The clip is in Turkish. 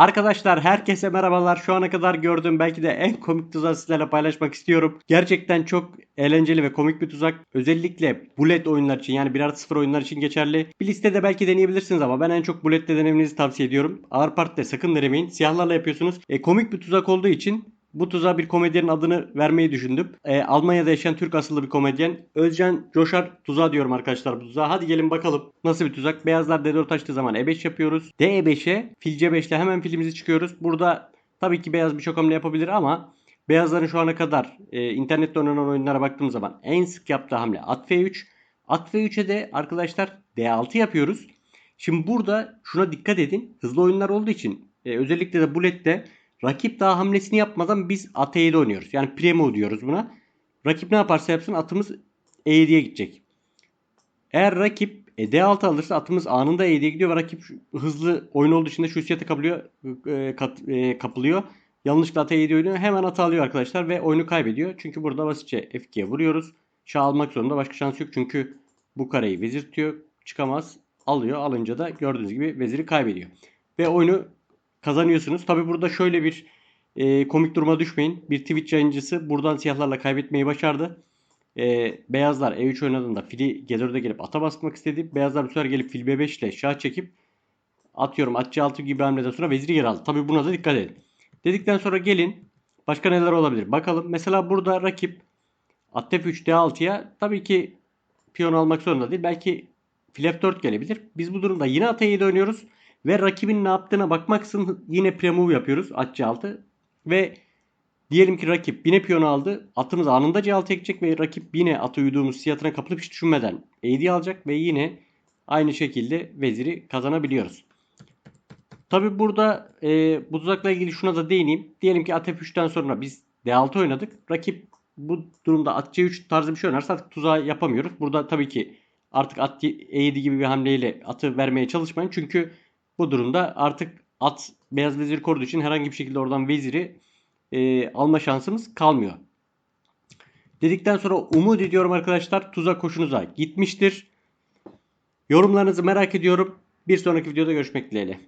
Arkadaşlar herkese merhabalar. Şu ana kadar gördüğüm belki de en komik tuzağı sizlerle paylaşmak istiyorum. Gerçekten çok eğlenceli ve komik bir tuzak. Özellikle bullet oyunlar için yani 1 artı 0 oyunlar için geçerli. Bir listede belki deneyebilirsiniz ama ben en çok bullette denemenizi tavsiye ediyorum. Ağır partide sakın denemeyin. Siyahlarla yapıyorsunuz. E, komik bir tuzak olduğu için bu tuzağa bir komedyenin adını vermeyi düşündüm. E, Almanya'da yaşayan Türk asıllı bir komedyen. Özcan Coşar tuzağı diyorum arkadaşlar bu tuzağa. Hadi gelin bakalım nasıl bir tuzak. Beyazlar D4 açtığı zaman E5 yapıyoruz. D5'e fil C5 ile hemen filimizi çıkıyoruz. Burada tabii ki beyaz birçok hamle yapabilir ama beyazların şu ana kadar e, internette oynanan oyunlara baktığım zaman en sık yaptığı hamle at F3. At F3'e de arkadaşlar D6 yapıyoruz. Şimdi burada şuna dikkat edin. Hızlı oyunlar olduğu için e, özellikle de Bullet'te Rakip daha hamlesini yapmadan biz at E7 oynuyoruz. Yani premo diyoruz buna. Rakip ne yaparsa yapsın atımız E7'ye gidecek. Eğer rakip e, D6 alırsa atımız anında E7'ye gidiyor ve rakip hızlı oyun olduğu için de şu hissiyata kapılıyor, e, kat- e, kapılıyor. Yanlışlıkla at E7 oynuyor. Hemen atı alıyor arkadaşlar ve oyunu kaybediyor. Çünkü burada basitçe F2'ye vuruyoruz. Şah almak zorunda. Başka şans yok. Çünkü bu kareyi vezir tutuyor. Çıkamaz. Alıyor. Alınca da gördüğünüz gibi veziri kaybediyor. Ve oyunu kazanıyorsunuz. Tabi burada şöyle bir e, komik duruma düşmeyin. Bir Twitch yayıncısı buradan siyahlarla kaybetmeyi başardı. E, beyazlar E3 oynadığında fili G4'e gelip ata basmak istedi. Beyazlar bu sefer gelip fil B5 ile şah çekip atıyorum at C6 gibi hamleden sonra veziri geri aldı. Tabi buna da dikkat edin. Dedikten sonra gelin başka neler olabilir bakalım. Mesela burada rakip at F3 D6'ya tabii ki piyon almak zorunda değil. Belki fil F4 gelebilir. Biz bu durumda yine at E7 oynuyoruz. Ve rakibin ne yaptığına bakmaksızın yine pre-move yapıyoruz at C6. Ve diyelim ki rakip yine piyon aldı. Atımız anında C6'ya gidecek ve rakip yine atı uyuduğumuz siyatına kapılıp hiç düşünmeden E7 alacak ve yine aynı şekilde veziri kazanabiliyoruz. Tabi burada e, bu tuzakla ilgili şuna da değineyim. Diyelim ki at F3'ten sonra biz D6 oynadık. Rakip bu durumda at C3 tarzı bir şey oynarsa artık tuzağı yapamıyoruz. Burada tabii ki artık at E7 gibi bir hamleyle atı vermeye çalışmayın. Çünkü bu durumda artık at beyaz veziri koruduğu için herhangi bir şekilde oradan veziri e, alma şansımız kalmıyor. Dedikten sonra umut ediyorum arkadaşlar tuzak hoşunuza gitmiştir. Yorumlarınızı merak ediyorum. Bir sonraki videoda görüşmek dileğiyle.